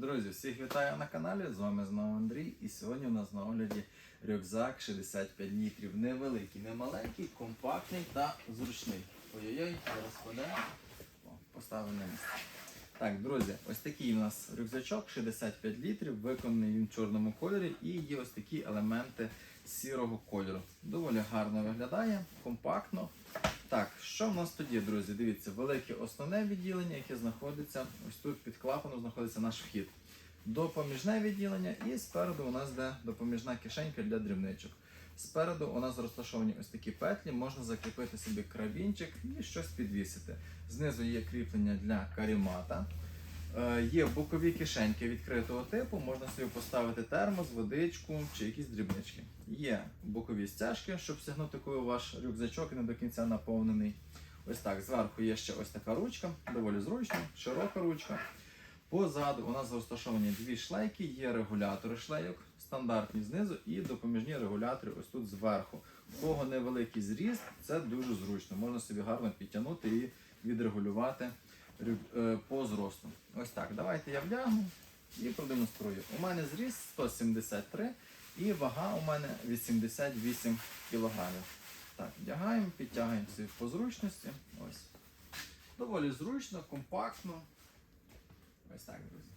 Друзі, всіх вітаю на каналі. З вами знову Андрій. І сьогодні у нас на огляді рюкзак 65 літрів. Невеликий, не маленький, компактний та зручний. Ой-ой-ой, зараз паде. О, поставив на місце. Так, друзі, ось такий у нас рюкзачок 65 літрів, виконаний він в чорному кольорі і є ось такі елементи сірого кольору. Доволі гарно виглядає, компактно. Так, що в нас тоді, друзі? Дивіться, велике основне відділення, яке знаходиться ось тут під клапаном знаходиться наш вхід. Допоміжне відділення, і спереду у нас де допоміжна кишенька для дрібничок. Спереду у нас розташовані ось такі петлі, можна закріпити собі карабінчик і щось підвісити. Знизу є кріплення для карімата. Е, Є бокові кишеньки відкритого типу, можна собі поставити термос, водичку чи якісь дрібнички. Є бокові стяжки, щоб стягнути, коли ваш рюкзачок не до кінця наповнений. Ось так, зверху є ще ось така ручка, доволі зручна, широка ручка. Позаду у нас розташовані дві шлейки, є регулятори шлейок, стандартні знизу і допоміжні регулятори ось тут зверху. У кого невеликий зріст, це дуже зручно. Можна собі гарно підтягнути і відрегулювати по зросту. Ось так. Давайте я вдягну і продемонструю. У мене зріст 173 і вага у мене 88 кг. Так, вдягаємо, підтягуємо по зручності. Ось. Доволі зручно, компактно. Ось так, друзі.